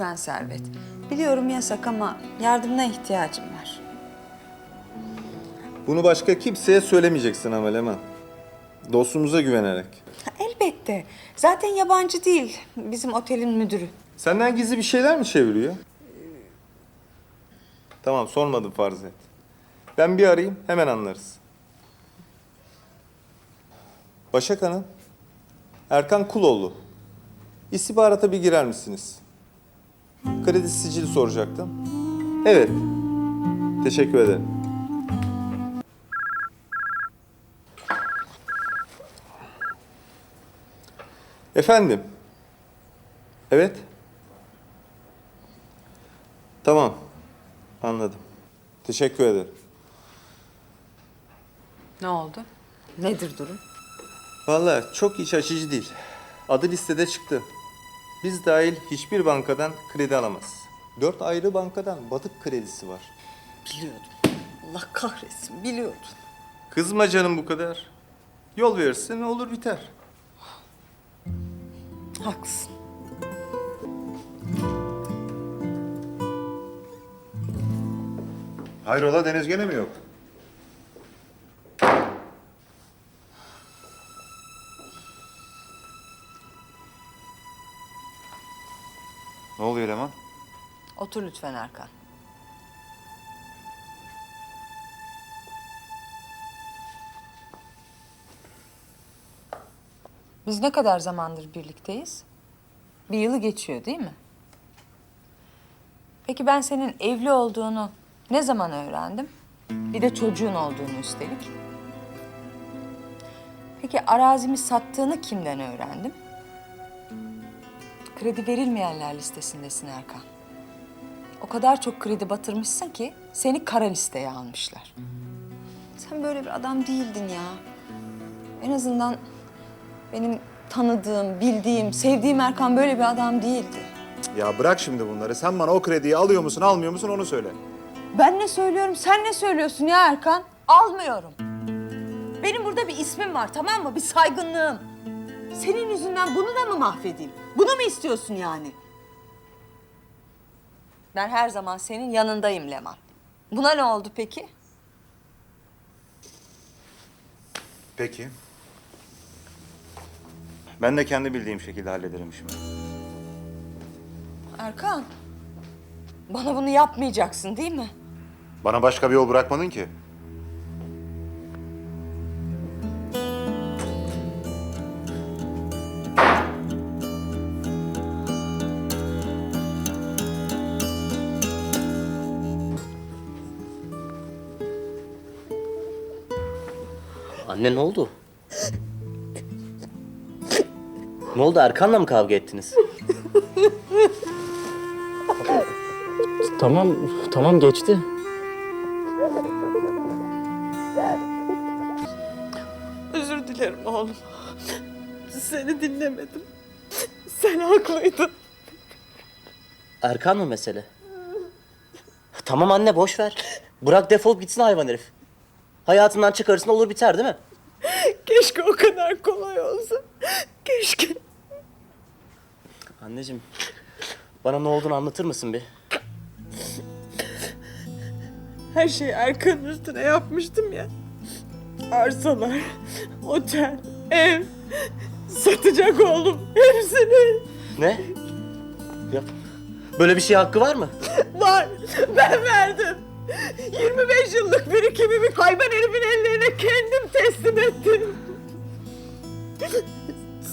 lütfen Servet. Biliyorum yasak ama yardımına ihtiyacım var. Bunu başka kimseye söylemeyeceksin ama Leman. Dostumuza güvenerek. Ha, elbette. Zaten yabancı değil. Bizim otelin müdürü. Senden gizli bir şeyler mi çeviriyor? Tamam sormadım farz et. Ben bir arayayım hemen anlarız. Başak Hanım. Erkan Kuloğlu. İstihbarata bir girer misiniz? Kredi sicili soracaktım. Evet. Teşekkür ederim. Efendim. Evet. Tamam. Anladım. Teşekkür ederim. Ne oldu? Nedir durum? Vallahi çok iç açıcı değil. Adı listede çıktı. Biz dahil hiçbir bankadan kredi alamaz. Dört ayrı bankadan batık kredisi var. Biliyordum. Allah kahretsin biliyordum. Kızma canım bu kadar. Yol verirsin olur biter. Haklısın. Hayrola Deniz gene mi yok? Ne oluyor Leman? Otur lütfen Erkan. Biz ne kadar zamandır birlikteyiz? Bir yılı geçiyor değil mi? Peki ben senin evli olduğunu ne zaman öğrendim? Bir de çocuğun olduğunu üstelik. Peki arazimi sattığını kimden öğrendim? Kredi verilmeyenler listesindesin Erkan. O kadar çok kredi batırmışsın ki seni kara listeye almışlar. Sen böyle bir adam değildin ya. En azından benim tanıdığım, bildiğim, sevdiğim Erkan böyle bir adam değildi. Ya bırak şimdi bunları. Sen bana o krediyi alıyor musun, almıyor musun onu söyle. Ben ne söylüyorum, sen ne söylüyorsun ya Erkan? Almıyorum. Benim burada bir ismim var tamam mı? Bir saygınlığım. Senin yüzünden bunu da mı mahvedeyim? Bunu mu istiyorsun yani? Ben her zaman senin yanındayım Leman. Buna ne oldu peki? Peki. Ben de kendi bildiğim şekilde hallederim işimi. Erkan, bana bunu yapmayacaksın değil mi? Bana başka bir yol bırakmadın ki. Anne ne oldu? ne oldu Erkan'la mı kavga ettiniz? tamam, tamam geçti. Özür dilerim oğlum. Seni dinlemedim. Sen haklıydın. Erkan mı mesele? Tamam anne boş ver. Bırak defolup gitsin hayvan herif. Hayatından çıkarırsın olur biter değil mi? Keşke o kadar kolay olsa. Keşke. Anneciğim bana ne olduğunu anlatır mısın bir? Her şeyi Erkan'ın üstüne yapmıştım ya. Arsalar, otel, ev. Satacak oğlum hepsini. Ne? Ya, böyle bir şey hakkı var mı? Var. Ben verdim. 25 yıllık birikimimi hayvan herifin ellerine kendim teslim ettim.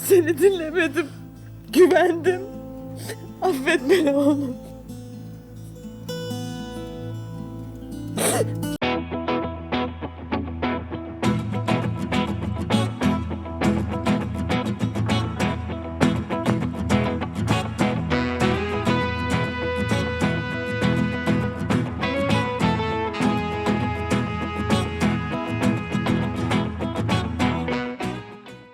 Seni dinlemedim. Güvendim. Affet beni oğlum.